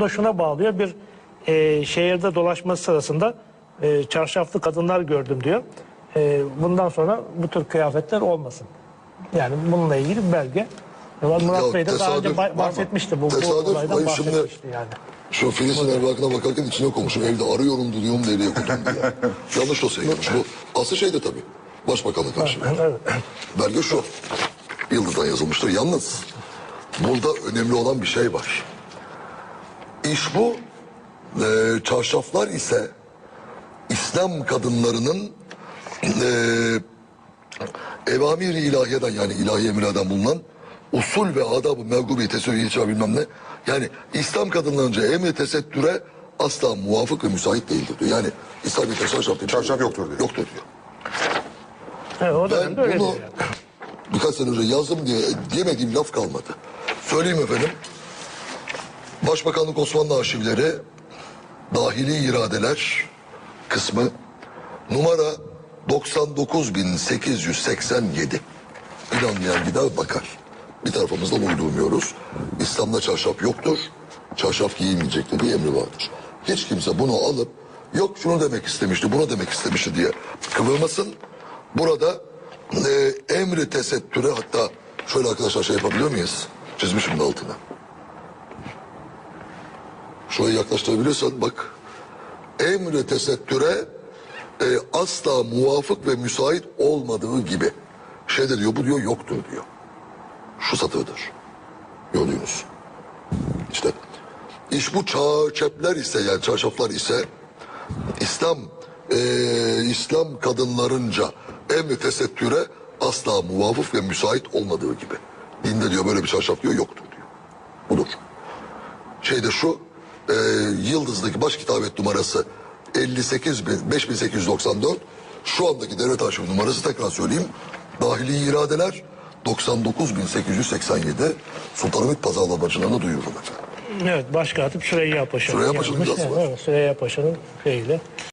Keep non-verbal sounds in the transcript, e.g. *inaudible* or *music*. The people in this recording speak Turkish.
da şuna bağlıyor. Bir e, şehirde dolaşması sırasında e, çarşaflı kadınlar gördüm diyor. E, bundan sonra bu tür kıyafetler olmasın. Yani bununla ilgili bir belge. Murat Ya Bey de daha önce bahsetmişti bu, bu Tesadüf, olaydan hayır şimdi- bahsetmişti yani. Şu Filistin evrakına bakarken içine okumuşum. Evde arıyorum duruyorum nereye okudum diye. *laughs* Yanlış dosya girmiş. Bu aslı şeyde tabii. Başbakanlık karşı. Evet. Belge şu. Yıldız'dan yazılmıştır. Yalnız burada önemli olan bir şey var. İş bu. Ee, çarşaflar ise İslam kadınlarının ee, evamir-i ilahiyeden yani ilahi emirlerden bulunan usul ve adab-ı mevgubi içer bilmem ne. Yani İslam kadınlarınca emri tesettüre asla muvafık ve müsait değildir diyor. Yani İslam bir çarşaf şey Çarşaf yoktur diyor. Yoktur diyor. Evet, o Ben bunu diyor yani. birkaç sene önce yazdım diye diyemediğim laf kalmadı. Söyleyeyim efendim. Başbakanlık Osmanlı arşivleri dahili iradeler kısmı numara 99887. İnanmayan gider bakar. Bir tarafımızdan uydurmuyoruz. İslam'da çarşaf yoktur. Çarşaf giyilmeyecektir diye emri vardır. Hiç kimse bunu alıp yok şunu demek istemişti, bunu demek istemişti diye kıvırmasın. Burada e, emri tesettüre hatta şöyle arkadaşlar şey yapabiliyor muyuz? Çizmişim de altına. Şurayı yaklaştırabilirsen bak. Emri tesettüre e, asla muvafık ve müsait olmadığı gibi. Şey de diyor bu diyor yoktur diyor. Şu satırdır. Gördüğünüz. İşte iş bu çarşaflar ise yani çarşaflar ise İslam e, İslam kadınlarınca emri tesettüre asla muvafık ve müsait olmadığı gibi. Dinde diyor böyle bir çarşaf diyor yoktur diyor. Budur şeyde şu e, Yıldız'daki baş kitabet numarası 58 bin, 5894 şu andaki devlet arşivi numarası tekrar söyleyeyim dahili iradeler 99887 Sultanahmet pazarlamacılarına duyururum efendim. Evet, Başkatip Süreyya Paşa. Süreyya Paşa'nın yazmış. Evet, var. evet, Süreyya Paşa'nın şeyiyle.